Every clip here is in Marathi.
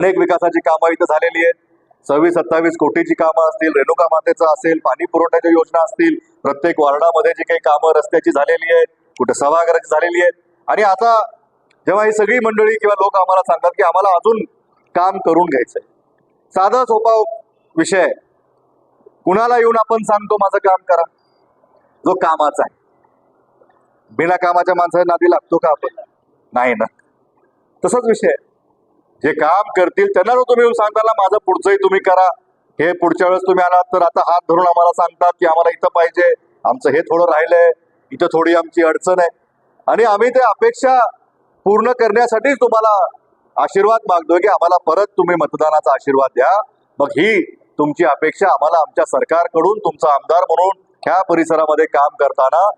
अनेक विकासाची कामं इथं झालेली आहेत. सव्वीस सत्तावीस कोटीची कामं असतील रेणुका मातेचं असेल पाणी पुरवठ्याच्या योजना असतील प्रत्येक वार्डामध्ये जी काही कामं रस्त्याची झालेली आहेत कुठे सभागृहाची झालेली आहेत. आणि आता जेव्हा ही सगळी मंडळी किंवा लोक आम्हाला सांगतात की आम्हाला अजून काम करून घ्यायचंय. साधा सोपा विषय कुणाला येऊन आपण सांगतो माझं काम करा. जो कामाचा आहे. बिना कामाच्या माणसाने नादी लागतो का आपण? नाही ना. तसाच विषय आहे. जे काम करतील त्यांना तुम्ही येऊन माझं पुढचंही तुम्ही करा. हे पुढच्या वेळेस तुम्ही आलात तर आता हात धरून आम्हाला सांगतात की आम्हाला इथं पाहिजे. आमचं हे थोडं राहिलंय. इथं थोडी आमची अडचण आहे. आणि आम्ही ते अपेक्षा पूर्ण करण्यासाठीच तुम्हाला आशीर्वाद मागतोय की आम्हाला परत तुम्ही मतदानाचा आशीर्वाद द्या. मग ही तुमची अपेक्षा आम्हाला आमच्या सरकारकडून तुमचा आमदार म्हणून ह्या परिसरामध्ये काम करताना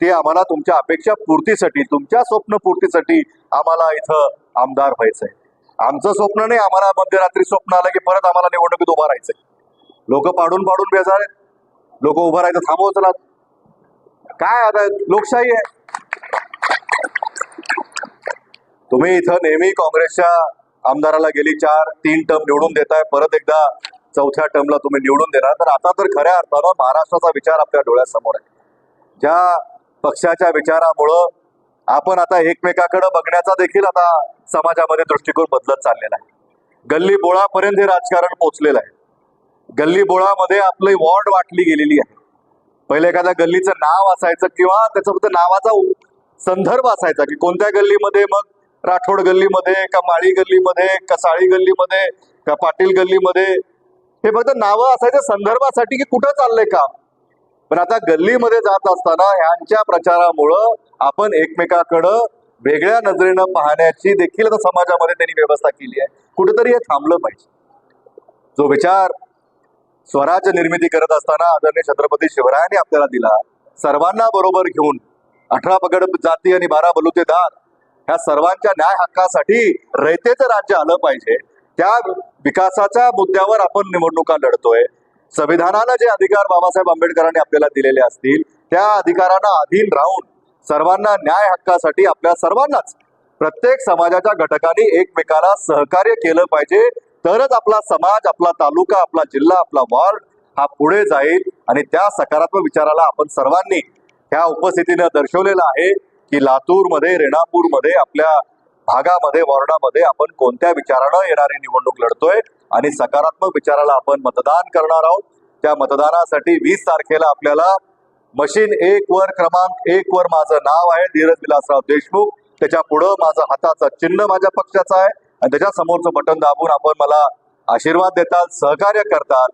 ते आम्हाला तुमच्या अपेक्षा पूर्तीसाठी तुमच्या स्वप्न पूर्तीसाठी आम्हाला इथं आमदार व्हायचंय. आमचं स्वप्न नाही आम्हाला मध्यरात्री स्वप्न आलं की परत आम्हाला निवडणुकीत उभं राहायचंय. लोक पाडून पाडून बेजार आहेत. लोक उभं राहायचं थांबवत काय आता लोकशाही आहे. तुम्ही इथं नेहमी काँग्रेसच्या आमदाराला गेली चार तीन टर्म निवडून देताय परत एकदा चौथ्या टर्मला तुम्ही निवडून देणार. तर आता तर खऱ्या अर्थानं महाराष्ट्राचा विचार आपल्या डोळ्यासमोर आहे. ज्या पक्षाच्या विचारामुळं आपण आता एकमेकाकडे बघण्याचा देखील आता समाजामध्ये दृष्टिकोन बदलत चाललेला आहे. गल्ली बोळापर्यंत हे राजकारण पोहोचलेलं आहे. गल्ली बोळामध्ये आपली वॉर्ड वाटली गेलेली आहे. पहिले एखाद्या गल्लीचं नाव असायचं किंवा त्याचं फक्त नावाचा संदर्भ असायचा की कोणत्या गल्लीमध्ये मग राठोड गल्लीमध्ये का माळी गल्लीमध्ये का साळी गल्लीमध्ये का पाटील गल्लीमध्ये हे फक्त नावं असायचं संदर्भासाठी की कुठं चाललंय काम. पण आता गल्लीमध्ये जात असताना ह्यांच्या प्रचारामुळं आपण एकमेकाकडं वेगळ्या नजरेनं पाहण्याची देखील आता समाजामध्ये त्यांनी व्यवस्था केली आहे. कुठेतरी हे थांबलं पाहिजे. जो विचार स्वराज्य निर्मिती करत असताना आदरणीय छत्रपती शिवरायांनी आपल्याला दिला सर्वांना बरोबर घेऊन अठरा पगड जाती आणि बारा बलुतेदार ह्या सर्वांच्या न्याय हक्कासाठी रयतेचं राज्य आलं पाहिजे. त्या विकासाच्या मुद्द्यावर आपण निवडणुका लढतोय. संविधानानं जे अधिकार बाबासाहेब आंबेडकरांनी आपल्याला दिलेले असतील त्या अधिकारांना अधीन राहून सर्वांना न्याय हक्कासाठी आपल्या सर्वांनाच प्रत्येक समाजाच्या घटकांनी एकमेकाला सहकार्य केलं पाहिजे. तरच आपला समाज आपला तालुका आपला जिल्हा आपला वॉर्ड हा पुढे जाईल आणि त्या सकारात्मक विचाराला आपण सर्वांनी ह्या उपस्थितीनं दर्शवलेलं आहे की लातूरमध्ये रेणापूरमध्ये आपल्या भागामध्ये वॉर्डामध्ये आपण कोणत्या विचारानं येणारी निवडणूक लढतोय आणि सकारात्मक विचाराला आपण मतदान करणार आहोत. त्या मतदानासाठी वीस तारखेला आपल्याला मशीन एक वर क्रमांक एक वर माझं नाव आहे धीरज विलासराव देशमुख. त्याच्या पुढं माझं हाताचं चिन्ह माझ्या पक्षाचं आहे. आणि त्याच्या समोरचं बटन दाबून आपण मला आशीर्वाद देताल सहकार्य करताल.